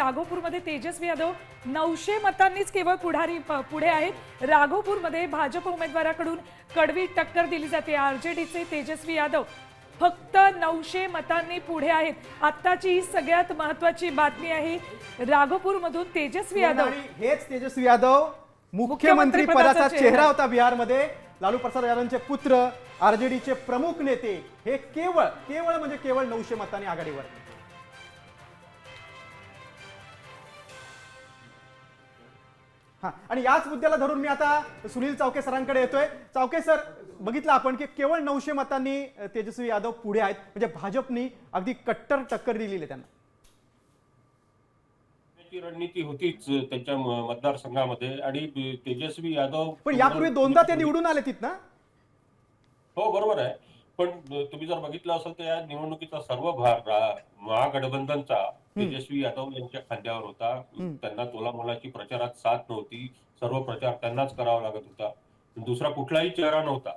राघोपूरमध्ये तेजस्वी यादव नऊशे मतांनीच केवळ पुढारी पुढे आहेत. राघोपूरमध्ये भाजप उमेदवाराकडून कडवी टक्कर दिली जाते. आरजेडीचे तेजस्वी यादव फक्त नऊशे मतांनी पुढे आहेत. आत्ताची ही सगळ्यात महत्वाची बातमी आहे राघोपूरमधून तेजस्वी यादव. हेच तेजस्वी यादव मुख्यमंत्री पदाचा चेहरा. होता बिहारमध्ये. लालू प्रसाद यादवचे पुत्र आरजेडीचे प्रमुख नेते हे केवळ केवळ म्हणजे केवळ नऊशे मतांनी आघाडीवर. हा आणि याच मुद्द्याला धरून मी आता सुनील चावके सरांकडे येतोय. चावके सर बघितलं आपण की केवळ नऊशे मतांनी तेजस्वी यादव पुढे आहेत. म्हणजे भाजपनी अगदी कट्टर टक्कर दिलेली त्यांना. रणनीती होतीच त्यांच्या मतदारसंघामध्ये आणि तेजस्वी यादव पण यापूर्वी दोनदा ते निवडून आले तिथ ना? हो बरोबर आहे. पण तुम्ही जर बघितलं असेल तर या निवडणुकीचा सर्व भार महागठबंधनचा तेजस्वी यादव यांच्या खांद्यावर होता. त्यांना तोलामोलाची प्रचारात साथ नव्हती. सर्व प्रचार त्यांनाच करावा लागत होता. दुसरा कुठलाही चेहरा नव्हता.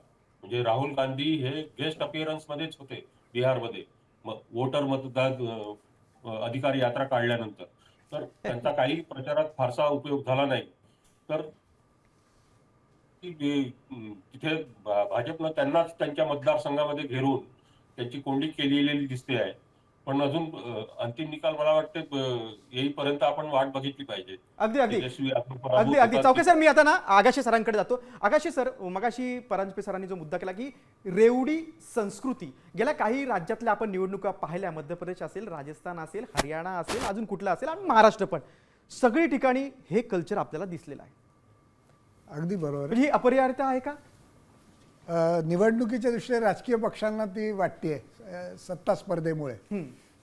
म्हणजे राहुल गांधी हे गेस्ट अपिअरन्स मध्येच होते बिहारमध्ये. वोटर मतदार अधिकार यात्रा काढल्यानंतर. तर त्यांचा काही प्रचारात फारसा उपयोग झाला नाही. तर तिथे भाजपनं त्यांनाच त्यांच्या मतदारसंघामध्ये घेरून त्यांची कोंडी केलेली दिसते आहे. पण अजून अंतिम निकाल मला वाटते येईपर्यंत आपण वाट बघितली पाहिजे. अगदी अगदी. अगदी अगदी. चौके सर मी आता ना आगाशे सरांकडे जातो. आगाशे सर मगाशी परांजपे सरांनी जो मुद्दा केला की रेवडी संस्कृती गेल्या काही राज्यातल्या आपण निवडणुका पाहिल्या मध्य प्रदेश असेल राजस्थान असेल हरियाणा असेल अजून कुठला असेल आणि महाराष्ट्र पण. सगळी ठिकाणी हे कल्चर आपल्याला दिसलेलं आहे. अगदी बरोबर आहे. म्हणजे ही अपरिहार्यता आहे का? निवडणुकीच्या दृष्टीने राजकीय पक्षांना ती वाटते सत्ता स्पर्धेमुळे.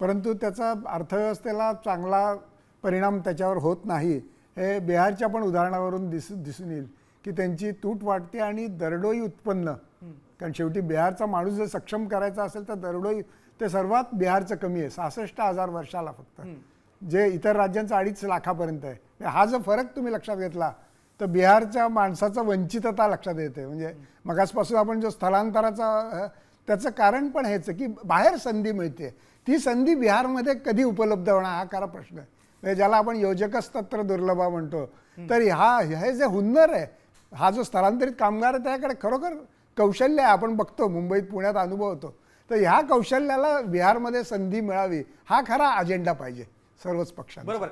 परंतु त्याचा अर्थव्यवस्थेला चांगला परिणाम त्याच्यावर होत नाही. हे बिहारच्या पण उदाहरणावरून दिस दिसून येईल की त्यांची तूट वाटते आणि दरडोई उत्पन्न. कारण शेवटी बिहारचा माणूस जर सक्षम करायचा असेल तर दरडोई ते सर्वात बिहारचं कमी आहे सहासष्ट हजार वर्षाला फक्त. जे इतर राज्यांचं अडीच लाखापर्यंत आहे. हा जो फरक तुम्ही लक्षात घेतला तर बिहारच्या माणसाचा वंचितता लक्षात येते. म्हणजे मगासपासून आपण जो स्थलांतराचा त्याचं कारण पण हेच आहे की बाहेर संधी मिळते. ती संधी बिहारमध्ये कधी उपलब्ध होणार हा खरा प्रश्न आहे. म्हणजे ज्याला आपण योजकच तत्र दुर्लभा म्हणतो तर हा हे जे हुन्नर आहे हा जो स्थलांतरित कामगार आहे त्याकडे खरोखर कौशल्य आहे. आपण बघतो मुंबईत पुण्यात अनुभवतो तर ह्या कौशल्याला बिहारमध्ये संधी मिळावी हा खरा अजेंडा पाहिजे सर्वच पक्षांना बरोबर.